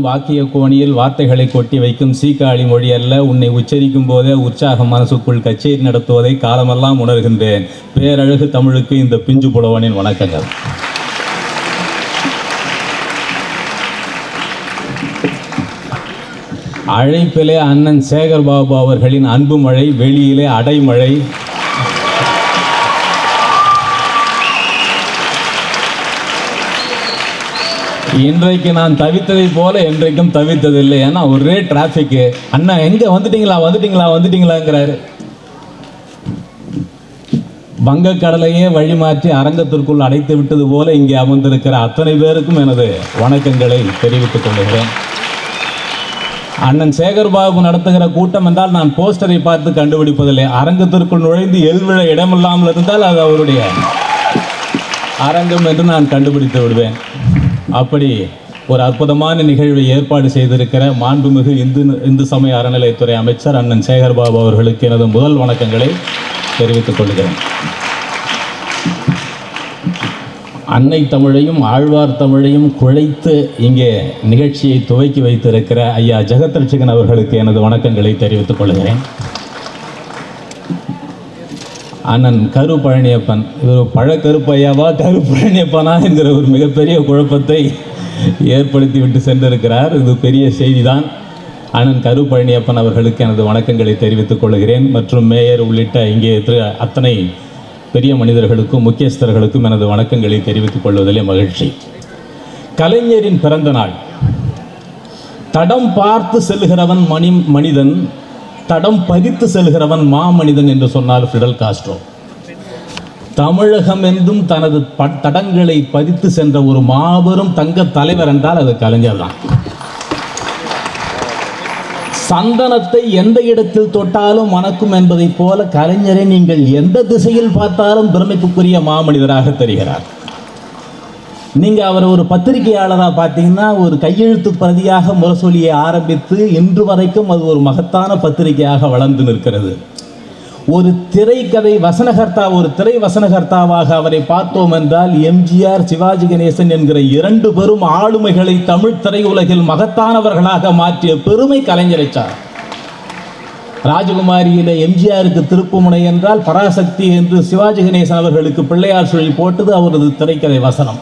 வாக்கிய கோணியில் வார்த்தைகளை கொட்டி வைக்கும் சீக்காளி மொழி அல்ல. உன்னை உச்சரிக்கும் போதே உற்சாக மனசுக்குள் கச்சேரி நடத்துவதை காலமெல்லாம் உணர்கின்றேன். பேரழகு தமிழுக்கு இந்த பிஞ்சு புலவனின் வணக்கங்கள். அழைப்பிலே அண்ணன் சேகர் பாபு அவர்களின் அன்பு மழை வெளியிலே அடைமழை இன்றைக்கு நான் தவித்ததை போல என்றைக்கும் தவித்ததில்லை. ஏன்னா ஒரே டிராஃபிக்கு அண்ணா எங்க வந்துட்டீங்களா வந்துட்டீங்களா வந்துட்டீங்களாங்கிறாரு. வங்கக்கடலையே வழிமாற்றி அரங்கத்திற்குள் அடைத்து விட்டது போல இங்கே அமர்ந்திருக்கிற அத்தனை பேருக்கும் எனது வணக்கங்களை தெரிவித்துக் கொள்கிறேன். அண்ணன் சேகர்பாபு நடத்துகிற கூட்டம் என்றால் நான் போஸ்டரை பார்த்து கண்டுபிடிப்பதில்லை. அரங்கத்திற்குள் நுழைந்து எல்விழ இடமில்லாமல் இருந்தால் அது அவருடைய அரங்கம் என்று நான் கண்டுபிடித்து விடுவேன். அப்படி ஒரு அற்புதமான நிகழ்வை ஏற்பாடு செய்திருக்கிற மாண்புமிகு இந்து இந்து சமய அறநிலையத்துறை அமைச்சர் அண்ணன் சேகர்பாபு அவர்களுக்கு எனது முதல் வணக்கங்களை தெரிவித்துக் கொள்கிறேன். அன்னை தமிழையும் ஆழ்வார் தமிழையும் குழைத்து இங்கே நிகழ்ச்சியை துவக்கி வைத்திருக்கிற ஐயா ஜெகத்ரட்சகன் அவர்களுக்கு எனது வணக்கங்களை தெரிவித்துக் கொள்கிறேன். அண்ணன் கரு பழனியப்பன் இவர் பழக்கருப்பையாவா கரு பழனியப்பனா என்கிற ஒரு மிகப்பெரிய குழப்பத்தை ஏற்படுத்தி விட்டு சென்றிருக்கிறார். இது பெரிய செய்திதான். அண்ணன் கரு பழனியப்பன் அவர்களுக்கு எனது வணக்கங்களை தெரிவித்துக் கொள்கிறேன். மற்றும் மேயர் உள்ளிட்ட இங்கே திரு அத்தனை பெரிய மனிதர்களுக்கும் முக்கியஸ்தர்களுக்கும் எனது வணக்கங்களை தெரிவித்துக் கொள்வதிலே மகிழ்ச்சி. கலைஞரின் பிறந்த நாள். தடம் பார்த்து செல்கிறவன் மணி மனிதன் தடம் பதித்து செல்கிறவன் மாமனிதன் என்று சொன்னார் ஃபிடல் காஸ்ட்ரோ. தமிழகம் என்றும் தனது ப- தடங்களை பதித்து சென்ற ஒரு மாபெரும் தங்க தலைவர் என்றால் அது கலைஞர் தான். சந்தனத்தை எந்த இடத்தில் தொட்டாலும் மணக்கும் என்பதைப் போல கலைஞரை நீங்கள் எந்த திசையில் பார்த்தாலும் பெருமைக்குரிய மாமனிதராக தெரிகிறார். நீங்கள் அவரை ஒரு பத்திரிகையாளராக பார்த்தீங்கன்னா ஒரு கையெழுத்து பிரதியாக முரசொலியை ஆரம்பித்து இன்று வரைக்கும் அது ஒரு மகத்தான பத்திரிகையாக வளர்ந்து நிற்கிறது. ஒரு திரைக்கதை வசனகர்த்தா ஒரு திரை வசனகர்த்தாவாக அவரை பார்த்தோம் என்றால் எம்ஜிஆர் சிவாஜி கணேசன் என்கிற இரண்டு பெரும் ஆளுமைகளை தமிழ் திரையுலகில் மகத்தானவர்களாக மாற்றிய பெருமை கலைஞரைச்சார் ராஜகுமாரியில் எம்ஜிஆருக்கு திருப்புமுனை என்றால் பராசக்தி என்று சிவாஜி கணேசன் அவர்களுக்கு பிள்ளையார் சொல்லி போட்டது அவரது திரைக்கதை வசனம்.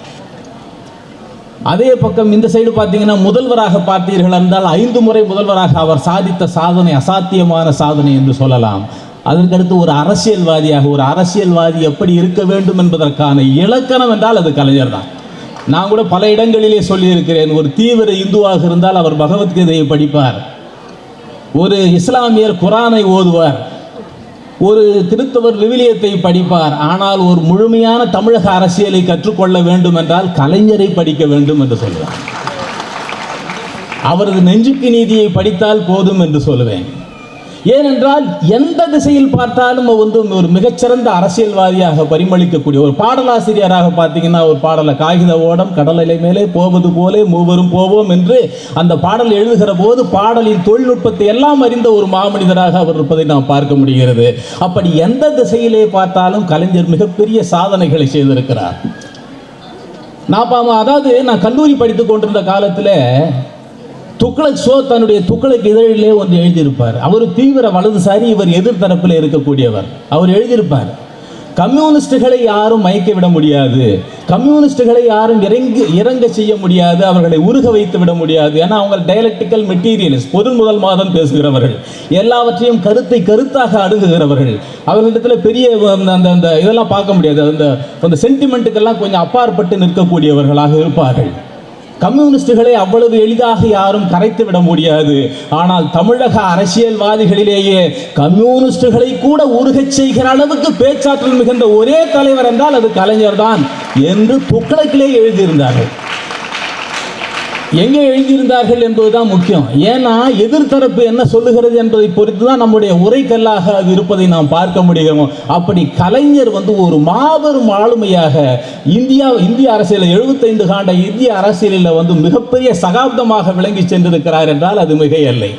அதே பக்கம் இந்த சைடு பார்த்தீங்கன்னா முதல்வராக பார்த்தீர்கள் என்றால் ஐந்து முறை முதல்வராக அவர் சாதித்த சாதனை அசாத்தியமான சாதனை என்று சொல்லலாம். அதற்கடுத்து ஒரு அரசியல்வாதியாக ஒரு அரசியல்வாதி எப்படி இருக்க வேண்டும் என்பதற்கான இலக்கணம் என்றால் அது கலைஞர் தான். நான் கூட பல இடங்களிலே சொல்லியிருக்கிறேன் ஒரு தீவிர இந்துவாக இருந்தால் அவர் பகவத்கீதையை படிப்பார். ஒரு இஸ்லாமியர் குரானை ஓதுவார். ஒரு கிறிஸ்தவர் விவிலியத்தை படிப்பார். ஆனால் ஒரு முழுமையான தமிழக அரசியலை கற்றுக்கொள்ள வேண்டும் என்றால் கலைஞரை படிக்க வேண்டும் என்று சொல்லுவார். அவரது நெஞ்சுக்கு நீதியை படித்தால் போதும் என்று சொல்லுவேன். ஏனென்றால் எந்த திசையில் பார்த்தாலும் வந்து ஒரு மிகச்சிறந்த அரசியல்வாதியாக பரிமளிக்கக்கூடிய ஒரு பாடலாசிரியராக பார்த்தீங்கன்னா ஒரு பாடலை காகித ஓடம் கடல் மேலே போவது போலே மூவரும் போவோம் என்று அந்த பாடல் எழுதுகிற போது பாடலின் தொழில்நுட்பத்தை எல்லாம் அறிந்த ஒரு மாமனிதராக அவர் இருப்பதை நாம் பார்க்க முடிகிறது. அப்படி எந்த திசையிலே பார்த்தாலும் கலைஞர் மிகப்பெரிய சாதனைகளை செய்திருக்கிறார். நான் அதாவது நான் கல்லூரி படித்துக் கொண்டிருந்த காலத்தில் துக்ளக் ஷோ தன்னுடைய துக்ளக் இதழிலே ஒன்று எழுதியிருப்பார். அவர் தீவிர வலதுசாரி இவர் எதிர்த்தரப்பில் இருக்கக்கூடியவர். அவர் எழுதியிருப்பார் கம்யூனிஸ்டுகளை யாரும் மயக்க விட முடியாது. கம்யூனிஸ்டுகளை யாரும் இறங்கி இறங்க செய்ய முடியாது. அவர்களை உருக வைத்து விட முடியாது. ஏன்னா அவங்க டைலக்டிக்கல் மெட்டீரியல்ஸ் பொது முதல் மாதம் பேசுகிறவர்கள். எல்லாவற்றையும் கருத்தை கருத்தாக அணுகுகிறவர்கள் அவர்களிடத்தில் பெரிய அந்த அந்த- அந்த இதெல்லாம் பார்க்க முடியாது. அந்த அந்த சென்டிமெண்ட்டுக்கெல்லாம் கொஞ்சம் அப்பாற்பட்டு நிற்கக்கூடியவர்களாக இருப்பார்கள். கம்யூனிஸ்டுகளை அவ்வளவு எளிதாக யாரும் கரைத்து விட முடியாது. ஆனால் தமிழக அரசியல்வாதிகளிலேயே கம்யூனிஸ்டுகளை கூட உருகச் செய்கிற அளவுக்கு பேச்சாற்றல் மிகுந்த ஒரே தலைவர் என்றால் அது கலைஞர் தான் என்று துக்ளக்கிலே எழுதியிருந்தார்கள். எங்கே எழுதியிருந்தார்கள் என்பதுதான் முக்கியம். ஏன்னா எதிர்த்தரப்பு என்ன சொல்லுகிறது என்பதை பொறுத்து தான் நம்முடைய உரைக்கல்லாக அது இருப்பதை நாம் பார்க்க முடியும் அப்படி கலைஞர் வந்து ஒரு மாபெரும் ஆளுமையாக இந்தியா இந்திய அரசியலில் எழுபத்தைந்து காண்ட இந்திய அரசியலில் வந்து மிகப்பெரிய சகாப்தமாக விளங்கி சென்றிருக்கிறார் என்றால் அது மிகையல்லை.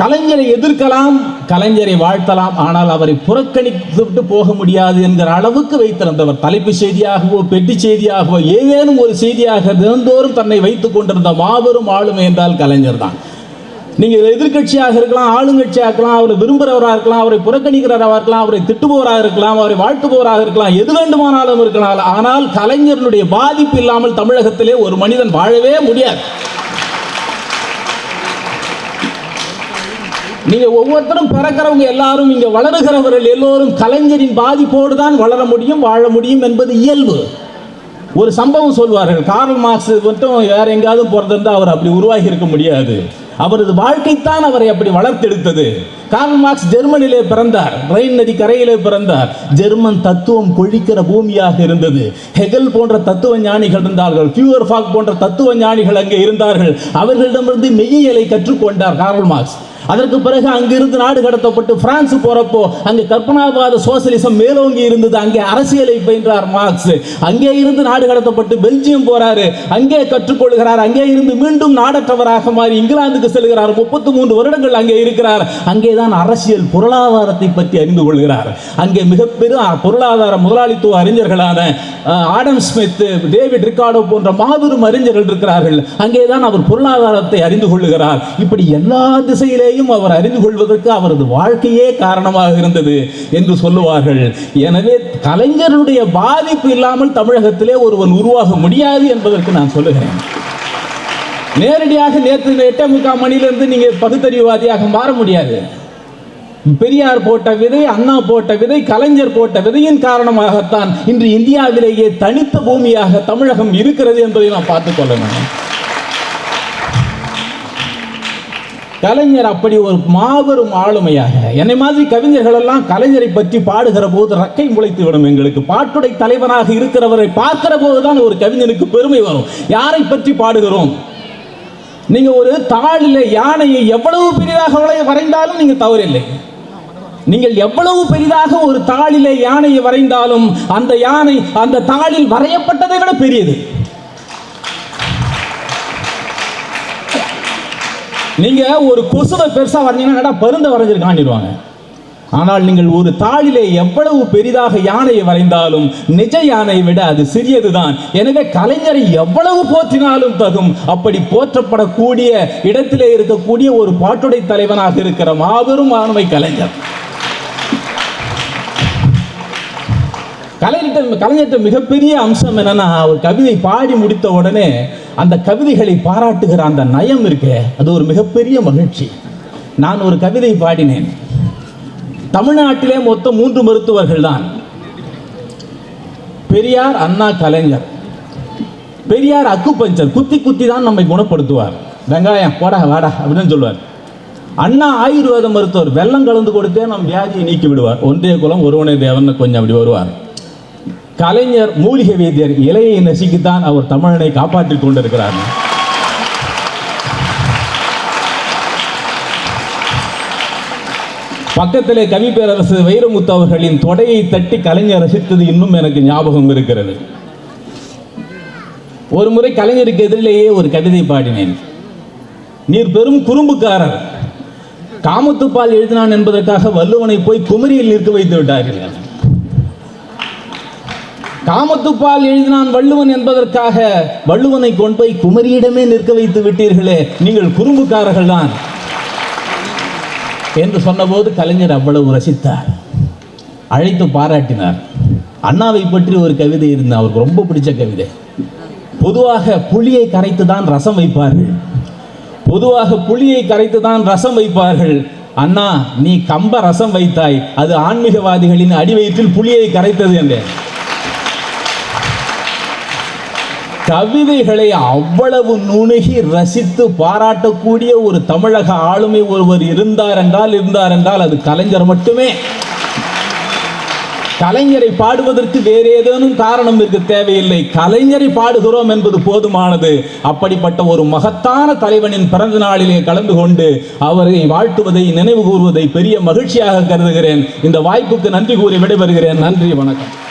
கலைஞரை எதிர்க்கலாம் கலைஞரை வாழ்த்தலாம் ஆனால் அவரை புறக்கணித்து விட்டு போக முடியாது என்கிற அளவுக்கு வைத்திருந்தவர். தலைப்பு செய்தியாகவோ பெட்டி செய்தியாகவோ ஏதேனும் ஒரு செய்தியாக தினந்தோறும் தன்னை வைத்துக் கொண்டிருந்த மாபெரும் ஆளுமை என்றால் கலைஞர் தான். நீங்கள் எதிர்க்கட்சியாக இருக்கலாம் ஆளுங்கட்சியாக இருக்கலாம் அவரை விரும்புகிறவராக இருக்கலாம் அவரை புறக்கணிக்கிறவராக இருக்கலாம் அவரை திட்டுபவராக இருக்கலாம் அவரை வாழ்த்துபவராக இருக்கலாம் எது வேண்டுமானாலும் இருக்கலாம். ஆனால் கலைஞர்களுடைய பாதிப்பு இல்லாமல் தமிழகத்திலே ஒரு மனிதன் வாழவே முடியாது. நீங்க ஒவ்வொருத்தரும் பிறக்கிறவங்க எல்லாரும் இங்க வளருகிறவர்கள் எல்லோரும் கலைஞரின் பாதிப்போடு தான் வளர முடியும் வாழ முடியும் என்பது இயல்பு. ஒரு சம்பவம் சொல்வார்கள். கார்ல் மார்க்ஸ் மட்டும் வேற எங்காவது பிறந்திருந்தா அவர் அப்படி உருவாகி இருக்க முடியாது. அவரது வாழ்க்கைத்தான் அவரை அப்படி வளர்த்தெடுத்தது. கார்ல் மார்க்ஸ் ஜெர்மனியிலே பிறந்தார். ரைன் நதி கரையிலே பிறந்தார். ஜெர்மன் தத்துவம் கொழிக்கிற பூமியாக இருந்தது. ஹெகல் போன்ற தத்துவ ஞானிகள் இருந்தார்கள். ஃபியூர் ஃபாக் போன்ற தத்துவ ஞானிகள் அங்கே இருந்தார்கள். அவர்களிடமிருந்து மெய்யியலை கற்றுக்கொண்டார் கார்ல் மார்க்ஸ். அதற்கு பிறகு அங்கிருந்து நாடு கடத்தப்பட்டு பிரான்ஸ் போறப்போ அங்கே கற்பனாபாத சோசலிசம் மேலோங்கி இருந்தது. அங்கே அரசியலை பயின்றார் மார்க்ஸ். அங்கே இருந்து நாடு கடத்தப்பட்டு பெல்ஜியம் போறாரு. அங்கே கற்றுக்கொள்கிறார். அங்கே இருந்து மீண்டும் நாடற்றவராக மாறி இங்கிலாந்துக்கு செல்கிறார். முப்பத்தி மூன்று வருடங்கள் அங்கே இருக்கிறார். அங்கேதான் அரசியல் பொருளாதாரத்தை பற்றி அறிந்து கொள்கிறார். அங்கே மிகப்பெரும் பொருளாதார முதலாளித்துவ அறிஞர்களான ஆடம் ஸ்மித் டேவிட் ரிக்கார்டோ போன்ற மாபெரும் அறிஞர்கள் இருக்கிறார்கள். அங்கேதான் அவர் பொருளாதாரத்தை அறிந்து கொள்ளுகிறார். இப்படி எல்லா திசையிலேயும் அவர் அறிந்து கொள்வதற்கு அவரது வாழ்க்கையே காரணமாக இருந்தது என்று சொல்லுவார்கள். எனவே கலைஞருடைய பாதிப்பு இல்லாமல் தமிழகத்திலே ஒருவன் உருவாக முடியாது என்பதற்கு நான் சொல்லுகிறேன். நேரடியாக நேற்று இந்த எட்டே முக்கால் மணிலிருந்து நீங்க பகுத்தறிவுவாதியாக மாற முடியாது. பெரியார் போட்ட விதை அண்ணா போட்ட விதை கலைஞர் போட்ட விதையின் காரணமாகத்தான் இன்று இந்தியாவிலேயே தனித்த பூமியாக தமிழகம் இருக்கிறது என்பதை நாம் பார்த்துக் கொள்ளணும் கலைஞர் அப்படி ஒரு மாபெரும் ஆளுமையாக என்னை மாதிரி கவிஞர்கள் எல்லாம் கலைஞரை பற்றி பாடுகிற போது ரக்கை முளைத்து விடும் எங்களுக்கு. பாட்டுடை தலைவனாக இருக்கிறவரை பார்க்கிற போதுதான் ஒரு கவிஞனுக்கு பெருமை வரும். யாரை பற்றி பாடுகிறோம்? நீங்க ஒரு தாளில் யானையை எவ்வளவு பெரிதாக வளைய- வரைந்தாலும் நீங்க தவறில்லை. நீங்கள் எவ்வளவு பெரிதாக ஒரு தாளிலே யானையை வரைந்தாலும் அந்த யானை அந்த தாளில் வரையப்பட்டதை விட பெரியது. நீங்க ஒரு கொசுவை பெருசா வரைஞ்சீங்கன்னா என்னடா பருந்த வரைஞ்சிருக்காண்டிடுவாங்க ஆனால் நீங்கள் ஒரு தாளிலே எவ்வளவு பெரிதாக யானையை வரைந்தாலும் நிஜ யானையை விட அது சிறியதுதான். எனவே கலைஞரை எவ்வளவு போற்றினாலும் தகும். அப்படி போற்றப்படக்கூடிய இடத்திலே இருக்கக்கூடிய ஒரு பாட்டுடை தலைவனாக இருக்கிற மாபெரும் ஆண்மை கலைஞர். கலைஞர்கிட்ட கலைஞர்கிட்ட மிகப்பெரிய அம்சம் என்னன்னா அவர் கவிதை பாடி முடித்த உடனே அந்த கவிதைகளை பாராட்டுகிற அந்த நயம் இருக்கே அது ஒரு மிகப்பெரிய மகிழ்ச்சி. நான் ஒரு கவிதை பாடினேன். தமிழ்நாட்டிலே மொத்தம் மூன்று மருத்துவர்கள் தான். பெரியார் அண்ணா கலைஞர். பெரியார் அக்குபஞ்சர் குத்தி குத்தி தான் நம்மை குணப்படுத்துவார். வெங்காயம் போடா வாடா அப்படின்னு சொல்லுவார். அண்ணா ஆயுர்வேத மருத்துவர் வெள்ளம் கலந்து கொடுத்தே நம் வியாதியை நீக்கி விடுவார். ஒன்றே குலம் ஒருவனே தேவன் கொஞ்சம் அப்படி வருவார். கலைஞர் மூலிகை வேதியர் இலையை நசுக்கித்தான் அவர் தமிழனை காப்பாற்றிக் கொண்டிருக்கிறார். பக்கத்திலே கவி பேரரசு வைரமுத்து அவர்களின் தொடையை தட்டி கலைஞர் ரசித்தது இன்னும் எனக்கு ஞாபகம் இருக்கிறது. ஒரு முறை கலைஞருக்கு எதிரிலேயே ஒரு கவிதை பாடினேன். நீர் பெரும் குறும்புக்காரர் காமத்துப்பால் எழுதினான் என்பதற்காக வள்ளுவனை போய் குமரியில் நிற்க வைத்து விட்டார்கள் காமத்துப்பால் எழுதினான் வள்ளுவன் என்பதற்காக வள்ளுவனை கொண்டு போய் குமரியிடமே நிற்க வைத்து விட்டீர்களே நீங்கள் குறும்புக்காரர்கள் தான். என்று சொன்னபோது கலைஞர் அவ்வளவு ரசித்தார். அழைத்து பாராட்டினார். அண்ணாவை பற்றி ஒரு கவிதை இருந்தது அவருக்கு ரொம்ப பிடிச்ச கவிதை. பொதுவாக புளியை கரைத்து தான் ரசம் வைப்பார்கள். பொதுவாக புளியை கரைத்து தான் ரசம் வைப்பார்கள். அண்ணா நீ கம்ப ரசம் வைத்தாய். அது ஆன்மீகவாதிகளின் அடிவயிற்றில் புளியை கரைத்தது என்றேன். கவிதைகளை அவ்வளவு நுணுகி ரசித்து பாராட்டக்கூடிய ஒரு தமிழக ஆளுமை ஒருவர் இருந்தார் என்றால் இருந்தார் என்றால் அது கலைஞர் மட்டுமே. கலைஞரை பாடுவதற்கு வேறு ஏதேனும் காரணம் இருக்க தேவையில்லை. கலைஞரை பாடுகிறோம் என்பது போதுமானது. அப்படிப்பட்ட ஒரு மகத்தான தலைவனின் பிறந்த நாளிலே கலந்து கொண்டு அவரை வாழ்த்துவதை நினைவு கூறுவதை பெரிய மகிழ்ச்சியாக கருதுகிறேன். இந்த வாய்ப்புக்கு நன்றி கூறி விடைபெறுகிறேன். நன்றி வணக்கம்.